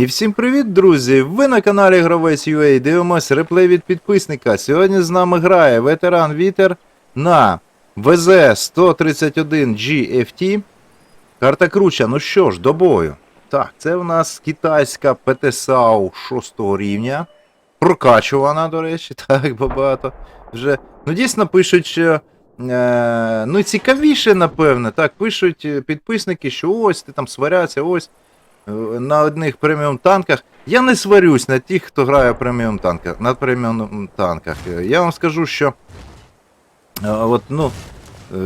І всім привіт, друзі! Ви на каналі Гравець UA дивимось реплей від підписника. Сьогодні з нами грає ветеран Вітер на ВЗ-131 GFT. Карта круча, ну що ж, до бою. Так, це в нас китайська ПТСАУ 6 рівня. Прокачувана, до речі, так багато. Вже. Ну, дійсно пишуть, що. Е, ну, цікавіше, напевне, так, пишуть е, підписники, що ось ти там сваряться, ось на одних преміум танках. Я не сварюсь на тих, хто грає преміум танках, на преміум танках. Я вам скажу, що. е, От, ну, е,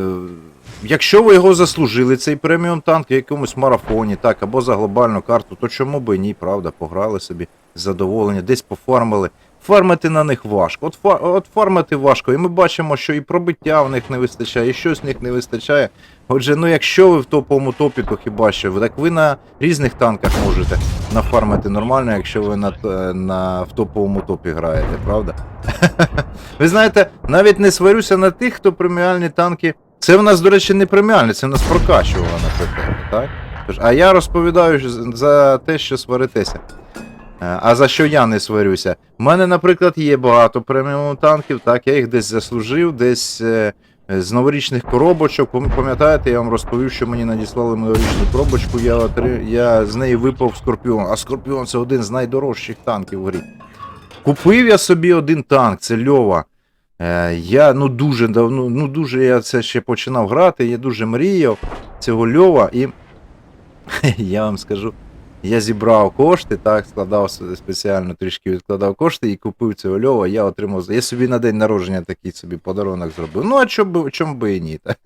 якщо ви його заслужили, цей преміум танк в якомусь марафоні, так, або за глобальну карту, то чому би ні, правда, пограли собі задоволення, десь пофармили. Фармити на них важко. От, от фармити важко, і ми бачимо, що і пробиття в них не вистачає, і щось в них не вистачає. Отже, ну якщо ви в топовому топі, то хіба що так ви на різних танках можете нафармити нормально, якщо ви на, т- на в топовому топі граєте, правда? ви знаєте, навіть не сварюся на тих, хто преміальні танки. Це в нас, до речі, не преміальні, це в нас прокачувано так? Тож, а я розповідаю за те, що сваритеся. Е, А за що я не сварюся? У мене, наприклад, є багато преміум танків, так, я їх десь заслужив, десь е, з новорічних коробочок. Пам- Пам'ятаєте, я вам розповів, що мені надіслали новорічну коробочку, я, отри... я з неї випав Скорпіон. А Скорпіон це один з найдорожчих танків в грі. Купив я собі один танк, це Льова. Е, я ну дуже давно, ну дуже я це ще починав грати, я дуже мріяв цього Льова, і я вам скажу. Я зібрав кошти, так, складав спеціально трішки відкладав кошти і купив цього льова. Я отримав. Я собі на день народження такий собі подарунок зробив. Ну, а чому би, чому би і ні? Так?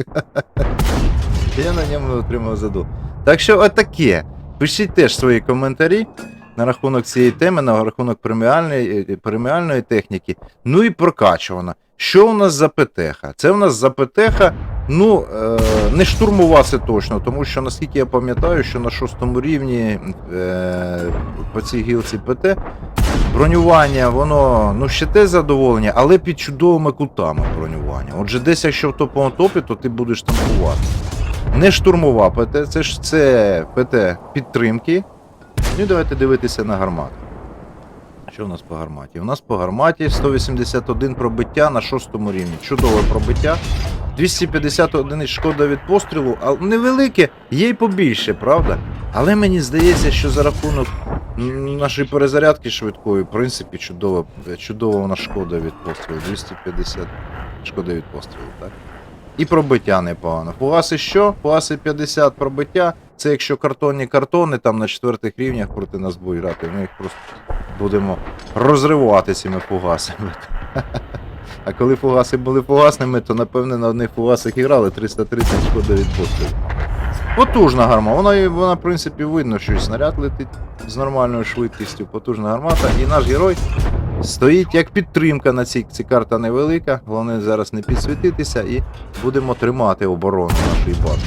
Я на ньому отримав заду. Так що отаке. Пишіть теж свої коментарі на рахунок цієї теми, на рахунок преміальної, е, преміальної техніки. Ну і прокачувана. Що у нас за ПТХ? Це у нас за ПТХ, ну, е, не штурмова це точно, тому що наскільки я пам'ятаю, що на шостому рівні е, по цій гілці ПТ бронювання, воно ну ще те задоволення, але під чудовими кутами бронювання. Отже, десь якщо в топовому топі, то ти будеш танкувати. Не штурмова ПТ, це ж це ПТ підтримки. Ну і давайте дивитися на гармату. Що у нас по гарматі? У нас по гарматі 181 пробиття на шостому рівні. Чудове пробиття. 250 одиниць шкода від пострілу, а невелике, є й побільше, правда? Але мені здається, що за рахунок нашої перезарядки швидкої, в принципі, чудова, чудова нас шкода від пострілу. 250 шкода від пострілу, так? І пробиття непогано. Фугаси що? Фугаси 50 пробиття. Це якщо картонні картони там на четвертих рівнях проти нас будуть грати, ми їх просто будемо розривати цими фугасами. А коли фугаси були фугасними, то напевне на одних фугасах і грали 330 шкода від пострілу. Потужна гарма, вона, вона, в принципі, видно, що і снаряд летить з нормальною швидкістю, потужна гармата, і наш герой стоїть як підтримка на цій, цій карта невелика, головне зараз не підсвітитися і будемо тримати оборону нашої бази.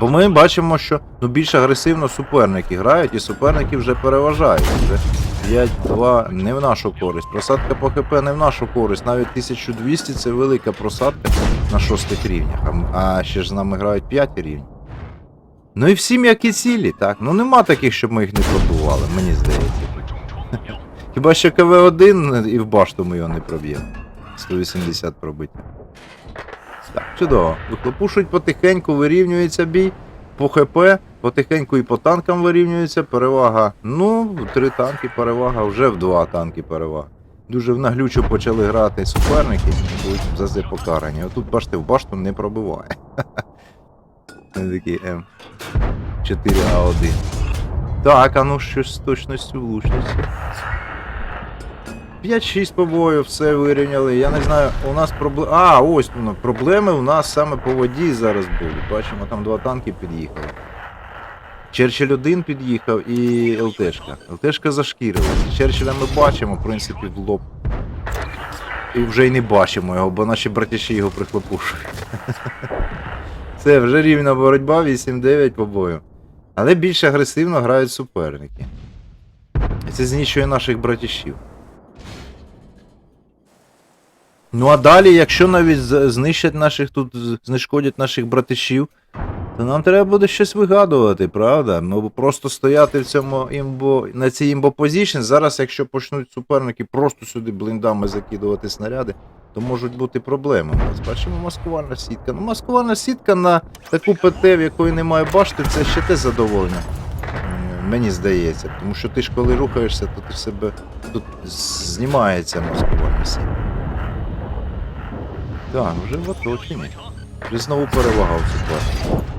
Бо ми бачимо, що ну, більш агресивно суперники грають, і суперники вже переважають. Вже 5-2 не в нашу користь. Просадка по ХП не в нашу користь. Навіть 1200 це велика просадка на шостих рівнях. А, ще ж з нами грають 5 рівні. Ну і всі м'які цілі, так. Ну нема таких, щоб ми їх не пробували, мені здається. Хіба що КВ-1 і в башту ми його не проб'ємо. 180 пробиття. Так, чудово. Вихлопушують потихеньку, вирівнюється бій. По ХП, потихеньку і по танкам вирівнюється. Перевага. Ну, три танки перевага, вже в два танки перевага. Дуже в наглючу почали грати суперники, будуть за це покарані. Отут, бачите, в башту не пробиває. Такий М4А1. Так, а ну щось з точністю влучності. 5-6 побоїв, все вирівняли. Я не знаю, у нас проблеми. А, ось воно, проблеми у нас саме по воді зараз були. Бачимо, там два танки під'їхали. Черчилль 1 під'їхав і ЛТшка. ЛТшка зашкірилася. Черчилля ми бачимо, в принципі, в лоб. І вже й не бачимо його, бо наші братіші його прихлопушують. Це вже рівна боротьба, 8-9 побою. Але більш агресивно грають суперники. І це знищує наших братішів. Ну а далі, якщо навіть знищать наших тут, знешкодять наших братишів, То нам треба буде щось вигадувати, правда? Ну просто стояти в цьому імбо на цій імбо позішн. Зараз, якщо почнуть суперники просто сюди бліндами закидувати снаряди, то можуть бути проблеми. У нас бачимо маскувальна сітка. Ну, маскувальна сітка на таку ПТ, в якої немає башти, це ще те задоволення. Мені здається. Тому що ти ж коли рухаєшся, то ти себе тут знімається маскувальна сітка. Так, вже в оточенні. Вже знову перевага в ситуації.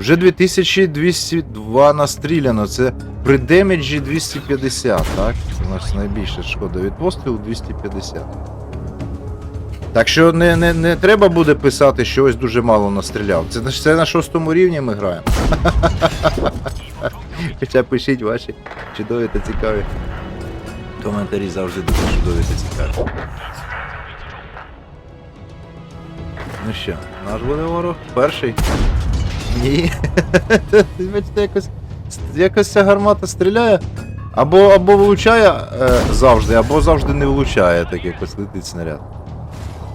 Вже 2202 настріляно. Це при демеджі 250, так? Це нас найбільша шкода від пострілу 250. Так що не, не, не треба буде писати, що ось дуже мало настріляв. Це, це на шостому рівні ми граємо. Хоча пишіть ваші чудові та цікаві коментарі завжди дуже чудові та цікаві. Ну що, наш буде ворог? Перший? Ні. Бачите, якось, якось ця гармата стріляє. Або, або влучає е, завжди, або завжди не влучає, так якось летить снаряд.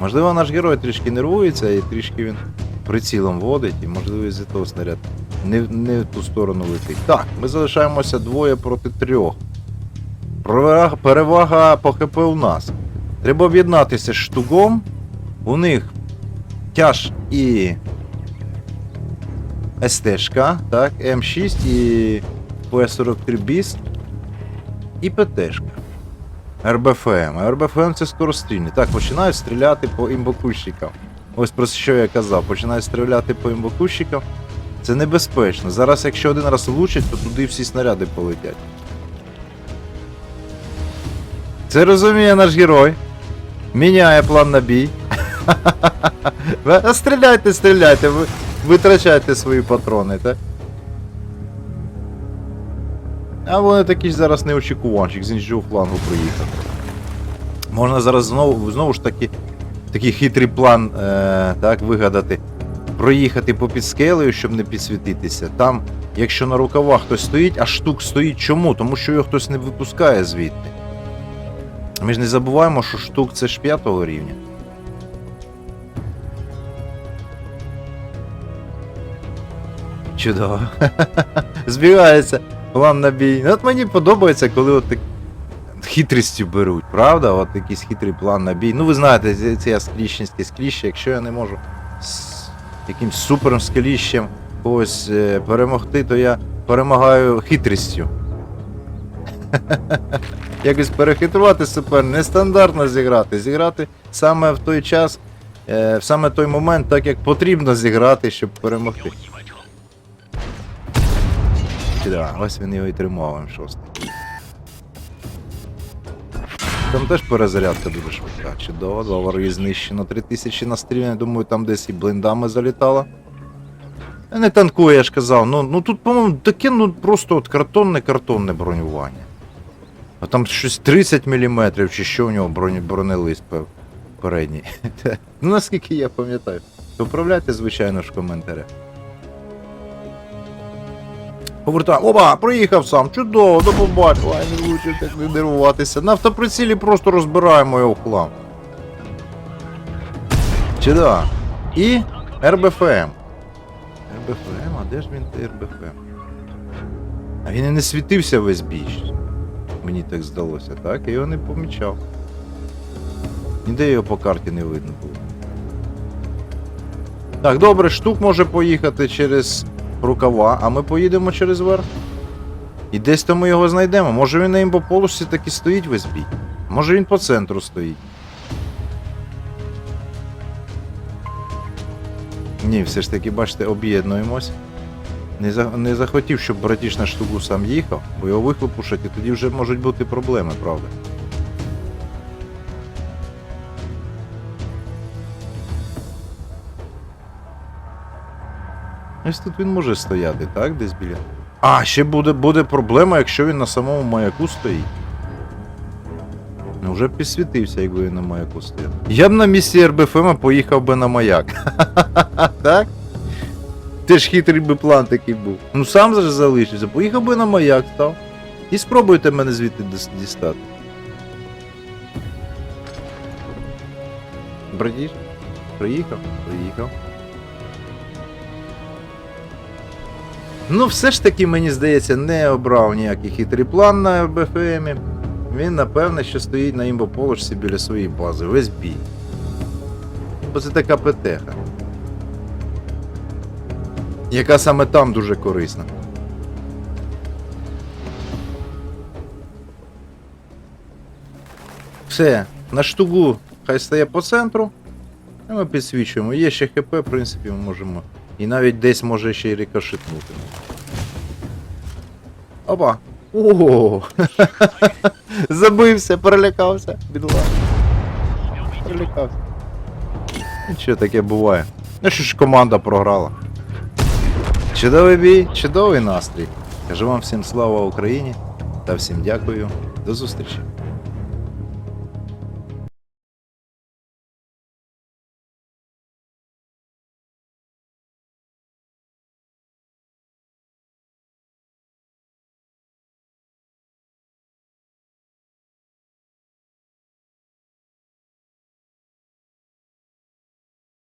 Можливо, наш герой трішки нервується і трішки він прицілом водить, і можливо із-за того снаряд не, не в ту сторону летить. Так, ми залишаємося двоє проти трьох. Перевага, перевага по ХП у нас. Треба об'єднатися з штугом. У них тяж і СТшка, так, М6 і П-43 Біст і ПТшка. РБФМ. А РБФМ це скорострільні. Так, починають стріляти по імбокущикам. Ось про що я казав. Починають стріляти по імбокущикам. Це небезпечно. Зараз, якщо один раз влучать, то туди всі снаряди полетять. Це розуміє наш герой. Міняє план на бій. Стріляйте, стріляйте, витрачайте свої патрони, так? А вони такі ж зараз неочікуванчик з іншого флангу приїхав. Можна зараз знову, знову ж таки такий хитрий план е, так, вигадати. Проїхати по підскелею, щоб не підсвітитися. Там, якщо на рукавах хтось стоїть, а штук стоїть чому? Тому що його хтось не випускає звідти. Ми ж не забуваємо, що штук це ж п'ятого рівня. Чудово. Збігається план на бій. Ну, От мені подобається, коли от так хитрістю беруть, правда? От якийсь хитрий план на бій. Ну ви знаєте, це- я скліщенське скліще, якщо я не можу з якимсь супером скліщем когось е, перемогти, то я перемагаю хитрістю. Якось перехитрувати супер, нестандартно зіграти. Зіграти саме в той час, е, в саме той момент, так як потрібно зіграти, щоб перемогти. Чи да, ось він його і тримав М6. Там теж перезарядка дуже швидка. Чудово, два вороги знищено. 3000 настріляно, думаю, там десь і блиндами залітало. Е, Не танкує, я ж казав. Ну, ну тут, по-моєму, таке ну просто от картонне картонне бронювання. А там щось 30 мм, чи що у нього броні, бронелист пе- передній. ну наскільки я пам'ятаю. Поправляйте, звичайно ж, в коментарях. Повертаємо. Опа, проїхав сам. Чудово, до побачення. Ай, не влучив, так не нервуватися. На автоприцілі просто розбираємо його в хлам. Чудово. І РБФМ. РБФМ, а де ж він той РБФМ? А він і не світився весь бій. Мені так здалося, так? Я його не помічав. Ніде його по карті не видно було. Так, добре, штук може поїхати через рукава, а ми поїдемо через верх. І десь там ми його знайдемо. Може він на імбополосі так і стоїть весь бій. Може він по центру стоїть. Ні, все ж таки, бачите, об'єднуємось. Не, за, не захотів, щоб братіш на штуку сам їхав, бо його вихлопушать, і тоді вже можуть бути проблеми, правда. Ось тут він може стояти, так? Десь біля. А, ще буде, буде проблема, якщо він на самому маяку стоїть. Ну, вже підсвітився, якби він на маяку стояв. Я б на місці РБФМ поїхав би на маяк. так? Теж хитрий би план такий був. Ну сам же залишився, поїхав би на маяк став. І спробуйте мене звідти дістати. Братіш? Приїхав? Приїхав. Ну, все ж таки, мені здається, не обрав ніякий хитрий план на БФМі. Він, напевне, що стоїть на імбоположці біля своєї бази, весь бій. Бо це така ПТХа. Яка саме там дуже корисна. Все, на штугу хай стає по центру. А ми підсвічуємо. Є ще ХП, в принципі, ми можемо. І навіть десь може ще й рикошетнути. Опа! О! Забився, перелякався, бідла. Перелякався. Нічого таке буває. Ну що ж команда програла. Чудовий бій, чудовий настрій. Кажу вам всім слава Україні та всім дякую. До зустрічі.